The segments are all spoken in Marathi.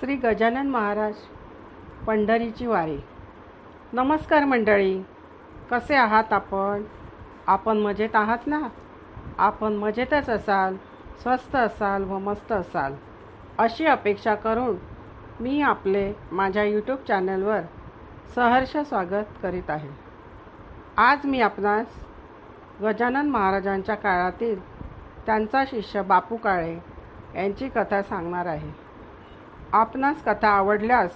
श्री गजानन महाराज पंढरीची वारी. नमस्कार मंडळी कसे आहात आपण? आपण मजेत आहात ना? आपण मजेतच असाल स्वस्त असाल व मस्त असाल. अशी अपेक्षा करून मी आपले माझ्या यूट्यूब चॅनलवर सहर्ष स्वागत करीत आहे. आज मी आपणास गजानन महाराजांच्या काळातील त्यांचा शिष्य बापू काळे यांची कथा सांगणार आहे. आपणास कथा आवडल्यास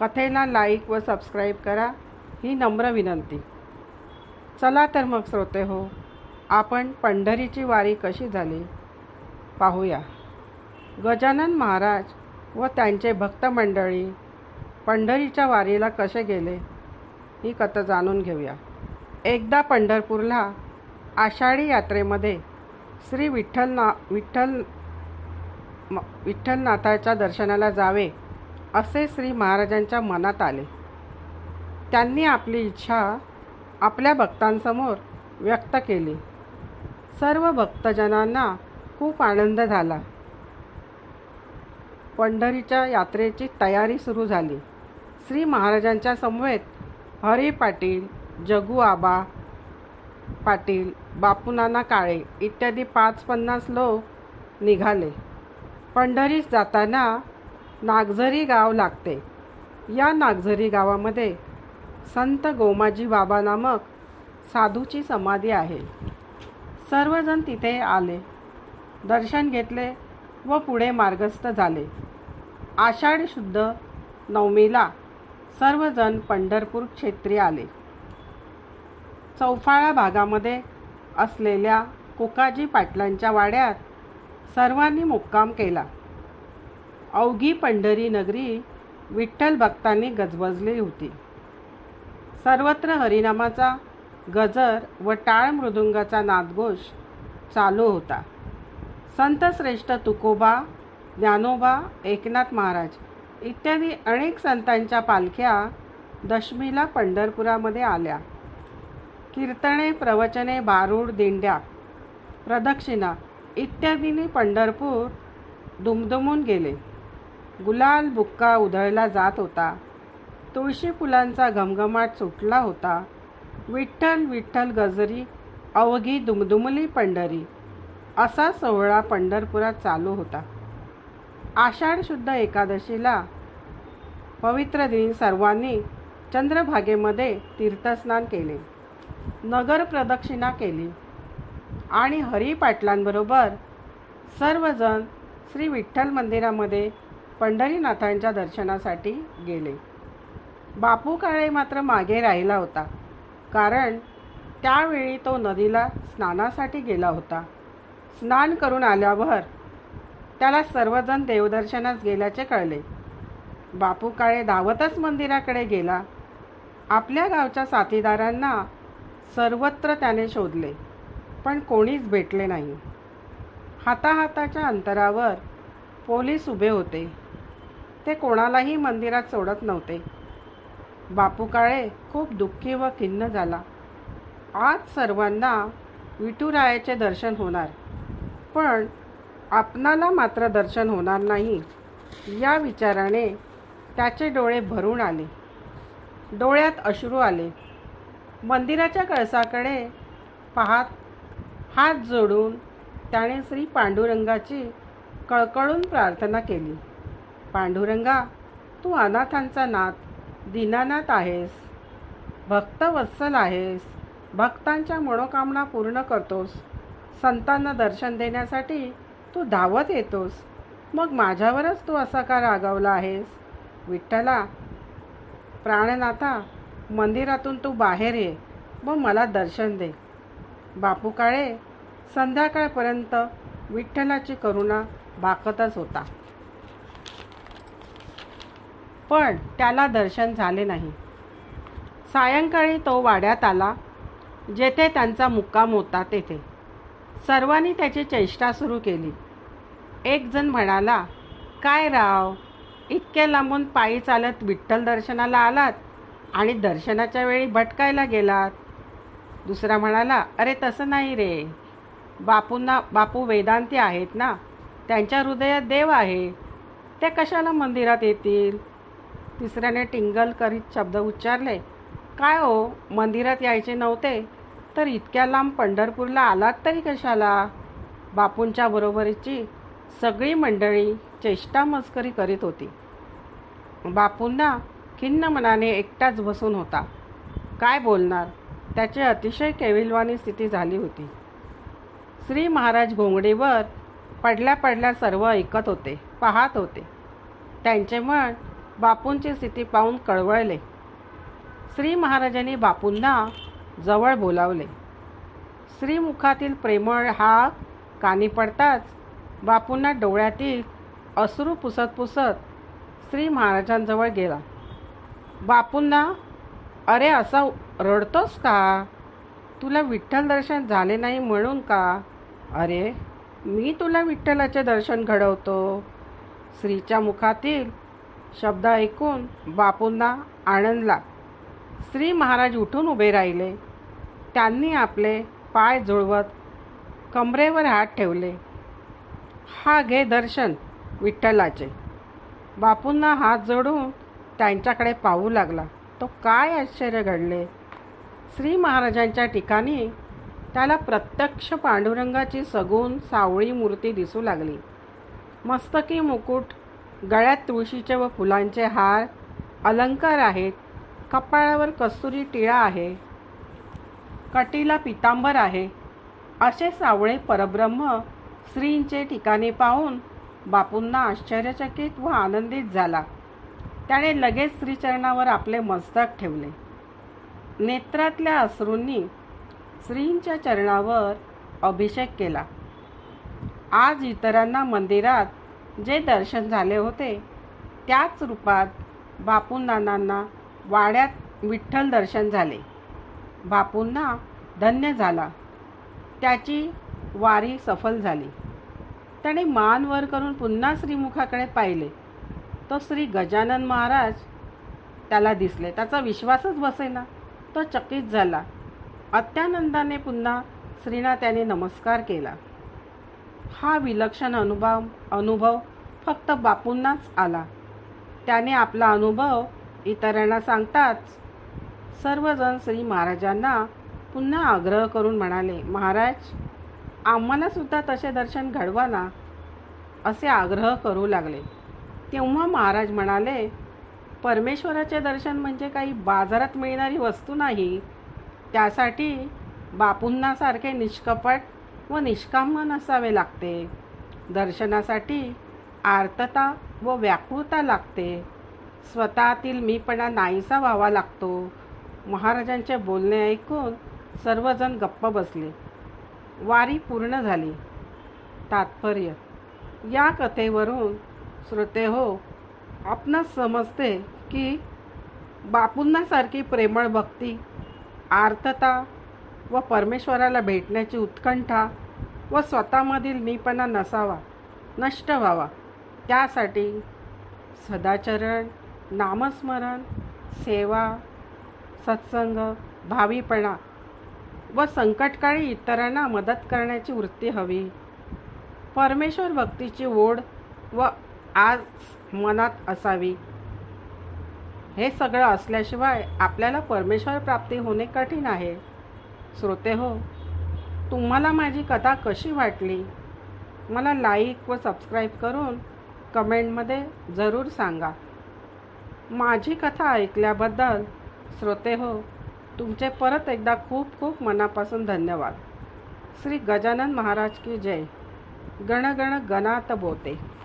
कथेला लाईक व सबस्क्राईब करा. ही नम्र विनंती. चला तर मग श्रोते हो आपण पंढरीची वारी कशी झाली? पाहूया. गजानन महाराज व त्यांचे भक्त मंडळी पंढरीच्या वारीला कसे गेले? ही कथा जाणून घेऊया. एकदा पंढरपूरला आषाढी यात्रेमध्ये श्री विठ्ठल ना विठ्ठल म- विठ्ठलनाथाच्या दर्शनाला जावे असे श्री महाराजांच्या मनात आले. त्यांनी आपली इच्छा आपल्या भक्तांसमोर व्यक्त केली. सर्व भक्तजनांना खूप आनंद झाला. पंढरीच्या यात्रेची तयारी सुरू झाली. श्री महाराजांच्या समवेत हरी पाटील जगू आबा पाटील बापूनाना काळे इत्यादी पाच पन्नास लोक निघाले. पंढरीस जाताना नागझरी गाव लागते. या नागझरी गावामध्ये संत गोमाजी बाबा नामक साधूची समाधी आहे. सर्वजण तिथे आले दर्शन घेतले व पुढे मार्गस्थ झाले. आषाढ शुद्ध नवमीला सर्वजण पंढरपूर क्षेत्री आले. चौफाळा भागामध्ये असलेल्या कोकाजी पाटलांच्या वाड्यात सर्वांनी मुक्काम केला. अवघी पंढरी नगरी विठ्ठल भक्तांनी गजबजली होती. सर्वत्र हरिनामाचा गजर व टाळ मृदुंगाचा नादघोष चालू होता. संत श्रेष्ठ तुकोबा ज्ञानोबा एकनाथ महाराज इत्यादी अनेक संतांच्या पालख्या दशमीला पंढरपुरामध्ये आल्या. कीर्तने प्रवचने बारूड दिंड्या प्रदक्षिणा इत्यादींनी पंढरपूर दुमदुमून गेले. गुलाल बुक्का उधळला जात होता. तुळशी फुलांचा घमघमाट सुटला होता. विठ्ठल विठ्ठल गजरी अवघी दुमदुमली पंढरी असा सोहळा पंढरपुरात चालू होता. आषाढ शुद्ध एकादशीला पवित्र दिनी सर्वांनी चंद्रभागेमध्ये तीर्थस्नान केले. नगर प्रदक्षिणा केली. आणि हरी पाटलांबरोबर सर्वजण श्री विठ्ठल मंदिरामध्ये पंढरीनाथांच्या दर्शनासाठी गेले. बापू काळे मात्र मागे राहिला होता कारण त्यावेळी तो नदीला स्नानासाठी गेला होता. स्नान करून आल्यावर त्याला सर्वजण देवदर्शनास गेल्याचे कळले. बापू काळे धावतच मंदिराकडे गेला. आपल्या गावच्या साथीदारांना सर्वत्र त्याने शोधले. पण कोणीच भेटले नाही. हाताहाताच्या अंतरावर पोलीस उभे होते. ते कोणालाही मंदिरात सोडत नव्हते. बापू काळे खूप दुःखी व खिन्न झाला. आज सर्वांना विठुरायाचे दर्शन होणार. पण आपणाला मात्र दर्शन होणार नाही. या विचाराने त्याचे डोळे भरून आले. डोळ्यात अश्रू आले. मंदिराच्या कळसाकडे पाहत हात जोडून त्याने श्री पांडुरंगाची कळकळून प्रार्थना केली. पांडुरंगा तू अनाथांचा नाथ दीनानाथ आहेस. भक्तवत्सल आहेस. भक्तांच्या मनोकामना पूर्ण करतोस. संतांना दर्शन देण्यासाठी तू धावत येतोस. मग माझ्यावरच तू असा का रागावला आहेस? विठ्ठला प्राणनाथा मंदिरातून तू बाहेर ये व मला दर्शन दे. बापू काळे संध्याकाळपर्यंत विठ्ठलाची करुणा भाकतच होता. पण त्याला दर्शन झाले नाही. सायंकाळी तो वाड्यात आला जेथे त्यांचा मुक्काम होता तेथे. सर्वांनी त्याची चेष्टा सुरू केली. एक जण म्हणाला काय राव इतक्या लांबून पायी चालत विठ्ठल दर्शनाला आलात आणि दर्शनाच्या वेळी भटकायला गेलात? दुसरा म्हणाला अरे तसं नाही रे. बापूंना बापू वेदांती आहेत ना. त्यांच्या हृदयात देव आहे. ते कशाला मंदिरात येतील? तिसऱ्याने टिंगल करीत शब्द उच्चारले काय हो मंदिरात यायचे नव्हते. तर इतक्या लांब पंढरपूरला आलात तरी कशाला? बापूंच्या बरोबरीची सगळी मंडळी चेष्टा मस्करी करीत होती. बापूंना खिन्न मनाने एकटाच बसून होता. काय बोलणार? त्याची अतिशय केविलवानी स्थिती झाली होती. श्री महाराज घोंगडीवर पडल्या पडल्या सर्व ऐकत होते पाहत होते. त्यांचे मन बापूंची स्थिती पाहून कळवळले. श्री महाराजांनी बापूंना जवळ बोलावले. श्रीमुखातील प्रेमळ हा कानी पडताच बापूंना डोळ्यातील अश्रू पुसत पुसत श्री महाराजांजवळ गेला. बापूंना अरे असा रडतोस का? तुला विठ्ठल दर्शन झाले नाही म्हणून का? अरे मी तुला विठ्ठलाचे दर्शन घडवतो. श्रीच्या मुखातील शब्द ऐकून बापूंना आनंदला. श्री महाराज उठून उभे राहिले. त्यांनी आपले पाय जुळवत कमरेवर हात ठेवले. हा घे दर्शन विठ्ठलाचे. बापूंना हात जोडून त्यांच्याकडे पाहू लागला. तो काय आश्चर्य घडले? श्री महाराजांच्या ठिकाणी त्याला प्रत्यक्ष पांडुरंगाची सगून सावळी मूर्ती दिसू लागली. मस्तकी मुकुट गळ्यात तुळशीचे व फुलांचे हार अलंकार आहेत कपाळावर कस्तुरी टिळा आहे कटीला पितांबर आहे असे सावळे परब्रह्म श्रींचे ठिकाणी पाहून बापूंना आश्चर्यचकित व आनंदित झाला. त्याने लगेच श्रीचरणावर आपले मस्तक ठेवले. नेत्रातल्या अश्रूंनी श्रींच्या चरणावर अभिषेक केला. आज इतरांना मंदिरात जे दर्शन झाले होते त्याच रूपात बापूंनानांना वाड्यात विठ्ठल दर्शन झाले. बापूंना धन्य झाला. त्याची वारी सफल झाली. त्याने मान वर करून पुन्हा श्रीमुखाकडे पाहिले. तो श्री गजानन महाराज त्याला दिसले. त्याचा विश्वासच बसेना. तो चकित झाला. अत्यानंदाने पुन्हा श्रीना त्याने नमस्कार केला. हा विलक्षण अनुभव अनुभव फक्त बापूंनाच आला. त्याने आपला अनुभव इतरांना सांगताच सर्वजण श्री महाराजांना पुन्हा आग्रह करून म्हणाले महाराज आम्हालासुद्धा तसे दर्शन घडवा ना असे आग्रह करू लागले. तेव्हा महाराज म्हणाले परमेश्वराचे दर्शन म्हणजे काही बाजारात मिळणारी वस्तू नाही. त्यासाठी बापूंनासारखे निष्कपट व निष्कामन असावे लागते. दर्शनासाठी आर्तता व व्याकुळता लागते. स्वतःतील मीपणा नाहीसा व्हावा लागतो. महाराजांचे बोलणे ऐकून सर्वजण गप्प बसले. वारी पूर्ण झाली. तात्पर्य या कथेवरून श्रोते हो आपणास समजते की बापूंनासारखी प्रेमळ भक्ती आर्तता व परमेश्वराला भेटण्याची उत्कंठा व स्वतःमधील मीपणा नसावा नष्ट व्हावा त्यासाठी सदाचरण नामस्मरण सेवा सत्संग भावीपणा व संकटकाळी इतरांना मदत करण्याची वृत्ती हवी. परमेश्वर भक्तीची ओढ व आज मनात असावी. हे सगळं असल्याशिवाय आपल्याला परमेश्वर प्राप्ती होणे कठीण आहे. श्रोते हो तुम्हाला माझी कथा कशी वाटली? मला लाईक व सबस्क्राईब करून कमेंटमध्ये जरूर सांगा. माझी कथा ऐकल्याबद्दल श्रोते हो तुमचे परत एकदा खूप खूप मनापासून धन्यवाद. श्री गजानन महाराज की जय. गण गण गणात बोते.